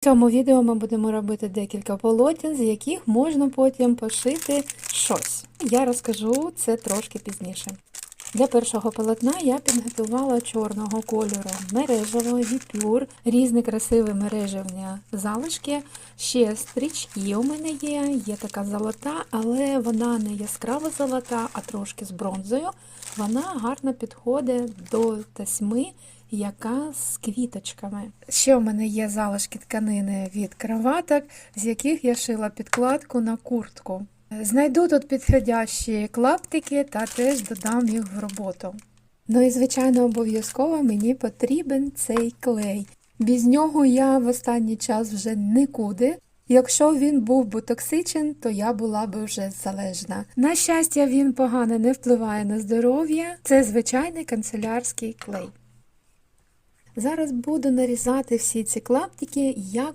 В цьому відео ми будемо робити декілька полотен, з яких можна потім пошити щось. Я розкажу це трошки пізніше. Для першого полотна я підготувала чорного кольору мережево, віпюр, різні красиві мережевні залишки. Ще стрічки у мене є, є така золота, але вона не яскраво золота, а трошки з бронзою. Вона гарно підходить до тасьми, яка з квіточками. Ще в мене є залишки тканини від кроваток, з яких я шила підкладку на куртку. Знайду тут підходящі клаптики та теж додам їх в роботу. Ну і, звичайно, обов'язково мені потрібен цей клей. Без нього я в останній час вже нікуди. Якщо він був би токсичен, то я була би вже залежна. На щастя, він погано не впливає на здоров'я. Це звичайний канцелярський клей. Зараз буду нарізати всі ці клаптики як